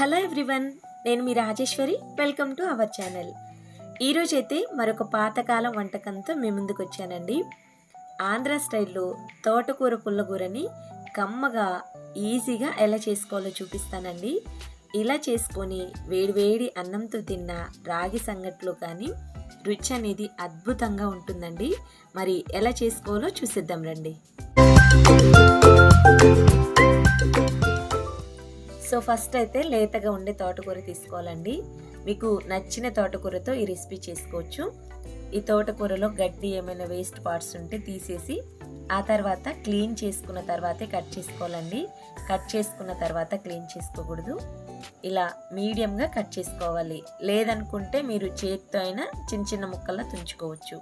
Hello everyone నేను మీ Rajeshwari. Welcome to our channel. ఈరోజైతే మరొక పాతకాలం వంటకంతో మీ ముందుకు వచ్చానండి. ఆంధ్ర స్టైల్లో తోటకూర పుల్లగూరని కమ్మగా ఈజీగా ఎలా చేసుకోవాలో చూపిస్తానండి. ఇలా చేసుకొని వేడివేడి అన్నంతో తిన్న రాగి సంగట్లో కానీ రుచి అనేది అద్భుతంగా ఉంటుందండి. మరి ఎలా చేసుకోవాలో చూసిద్దాం రండి. సో ఫస్ట్ అయితే లేతగా ఉండే తోటకూర తీసుకోవాలండి. మీకు నచ్చిన తోటకూరతో ఈ రెసిపీ చేసుకోవచ్చు. ఈ తోటకూరలో గడ్డి ఏమైనా వేస్ట్ పార్ట్స్ ఉంటే తీసేసి ఆ తర్వాత క్లీన్ చేసుకున్న తర్వాతే కట్ చేసుకోవాలండి. కట్ చేసుకున్న తర్వాత క్లీన్ చేసుకోకూడదు. ఇలా మీడియంగా కట్ చేసుకోవాలి. లేదనుకుంటే మీరు చేతితో అయినా చిన్న చిన్న ముక్కల్లో తుంచుకోవచ్చు.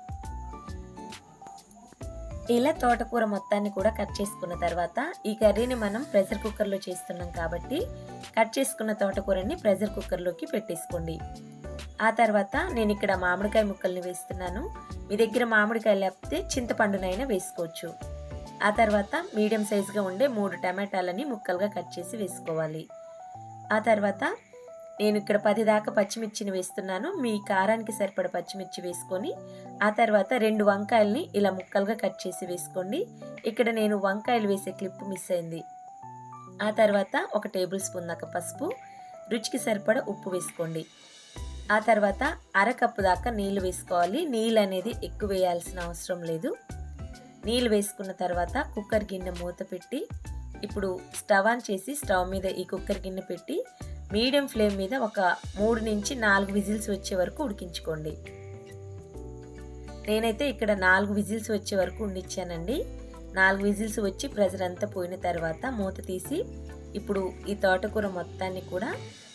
ఇలా తోటకూర మొత్తాన్ని కూడా కట్ చేసుకున్న తర్వాత ఈ కర్రీని మనం ప్రెషర్ కుక్కర్లో చేస్తున్నాం కాబట్టి కట్ చేసుకున్న తోటకూరని ప్రెషర్ కుక్కర్లోకి పెట్టేసుకోండి. ఆ తర్వాత నేను ఇక్కడ మామిడికాయ ముక్కల్ని వేస్తున్నాను. మీ దగ్గర మామిడికాయ లేకపోతే చింతపండునైనా వేసుకోవచ్చు. ఆ తర్వాత మీడియం సైజుగా ఉండే మూడు టమాటాలని ముక్కలుగా కట్ చేసి వేసుకోవాలి. ఆ తర్వాత నేను ఇక్కడ పది దాకా పచ్చిమిర్చిని వేస్తున్నాను. మీ కారానికి సరిపడ పచ్చిమిర్చి వేసుకొని ఆ తర్వాత రెండు వంకాయల్ని ఇలా ముక్కలుగా కట్ చేసి వేసుకోండి. ఇక్కడ నేను వంకాయలు వేసే క్లిప్ మిస్ అయింది. ఆ తర్వాత ఒక టేబుల్ స్పూన్ దాకా పసుపు రుచికి సరిపడ ఉప్పు వేసుకోండి. ఆ తర్వాత అరకప్పు దాకా నీళ్ళు వేసుకోవాలి. నీళ్ళు అనేది ఎక్కువ వేయాల్సిన అవసరం లేదు. నీళ్ళు వేసుకున్న తర్వాత కుక్కర్ గిన్నె మూత పెట్టి ఇప్పుడు స్టవ్ ఆన్ చేసి స్టవ్ మీద ఈ కుక్కర్ గిన్నె పెట్టి మీడియం ఫ్లేమ్ మీద ఒక మూడు నుంచి నాలుగు విజిల్స్ వచ్చే వరకు ఉడికించుకోండి. నేనైతే ఇక్కడ నాలుగు విజిల్స్ వచ్చే వరకు ఉండిచ్చానండి. నాలుగు విజిల్స్ వచ్చి ప్రెజర్ అంతా పోయిన తర్వాత మూత తీసి ఇప్పుడు ఈ తోటకూర మొత్తాన్ని కూడా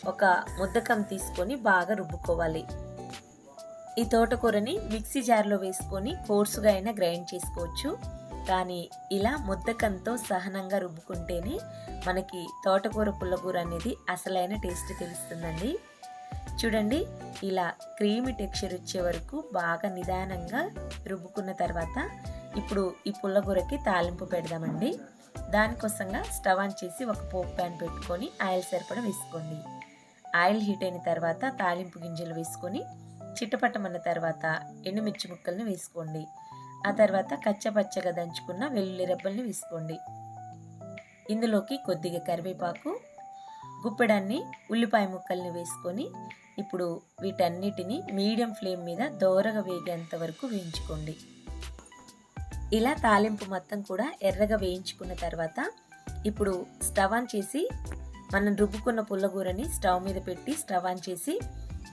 ఒక ముద్దకం తీసుకొని బాగా రుబ్బుకోవాలి. ఈ తోటకూరని మిక్సీ జార్లో వేసుకొని కోర్సుగా అయినా గ్రైండ్ చేసుకోవచ్చు. కానీ ఇలా ముద్దకంతో సహనంగా రుబ్బుకుంటేనే మనకి తోటకూర పుల్లకూర అనేది అసలైన టేస్ట్ తెలుస్తుందండి. చూడండి ఇలా క్రీమి టెక్స్చర్ వచ్చే వరకు బాగా నిదానంగా రుబ్బుకున్న తర్వాత ఇప్పుడు ఈ పుల్లగూరకి తాలింపు పెడదామండి. దానికోసంగా స్టవ్ ఆన్ చేసి ఒక పోపు ప్యాన్ పెట్టుకొని ఆయిల్ సరిపడ వేసుకోండి. ఆయిల్ హీట్ అయిన తర్వాత తాలింపు గింజలు వేసుకొని చిట్టపట్టమన్న తర్వాత ఎండుమిర్చి ముక్కల్ని వేసుకోండి. ఆ తర్వాత కచ్చపచ్చగా దంచుకున్న వెల్లుల్లి రెబ్బల్ని వేసుకోండి. ఇందులోకి కొద్దిగా కరివేపాకు గుప్పెడాన్ని ఉల్లిపాయ ముక్కల్ని వేసుకొని ఇప్పుడు వీటన్నిటిని మీడియం ఫ్లేమ్ మీద దోరగా వేగేంత వరకు వేయించుకోండి. ఇలా తాలింపు మొత్తం కూడా ఎర్రగా వేయించుకున్న తర్వాత ఇప్పుడు స్టవ్ ఆన్ చేసి మనం రుబ్బుకున్న పుల్లగూరని స్టవ్ మీద పెట్టి స్టవ్ ఆన్ చేసి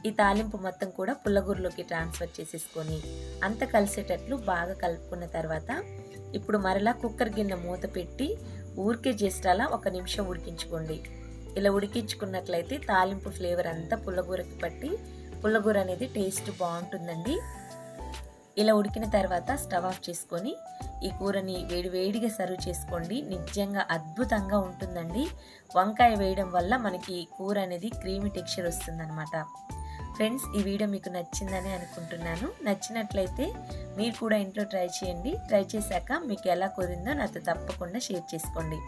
ఈ తాలింపు మొత్తం కూడా పుల్లగూరలోకి ట్రాన్స్ఫర్ చేసేసుకొని అంత కలిసేటట్లు బాగా కలుపుకున్న తర్వాత ఇప్పుడు మరలా కుక్కర్ గిన్నె మూత పెట్టి ఊరికే జస్ట్ అలా ఒక నిమిషం ఉడికించుకోండి. ఇలా ఉడికించుకున్నట్లయితే తాలింపు ఫ్లేవర్ అంతా పుల్లగూరకి పట్టి పుల్లగూర అనేది టేస్ట్ బాగుంటుందండి. ఇలా ఉడికిన తర్వాత స్టవ్ ఆఫ్ చేసుకొని ఈ కూరని వేడివేడిగా సర్వ్ చేసుకోండి. నిజంగా అద్భుతంగా ఉంటుందండి. వంకాయ వేయడం వల్ల మనకి కూర అనేది క్రీమీ టెక్స్చర్ వస్తుందన్నమాట. ఫ్రెండ్స్ ఈ వీడియో మీకు నచ్చిందని అనుకుంటున్నాను. నచ్చినట్లయితే మీరు కూడా ఇంట్లో ట్రై చేయండి. ట్రై చేశాక మీకు ఎలా కుదిరిందో నాతో తప్పకుండా షేర్ చేసుకోండి.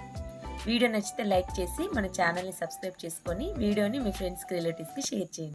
వీడియో నచ్చితే లైక్ చేసి మన ఛానల్ని సబ్స్క్రైబ్ చేసుకొని వీడియోని మీ ఫ్రెండ్స్కి రిలేటివ్స్కి షేర్ చేయండి.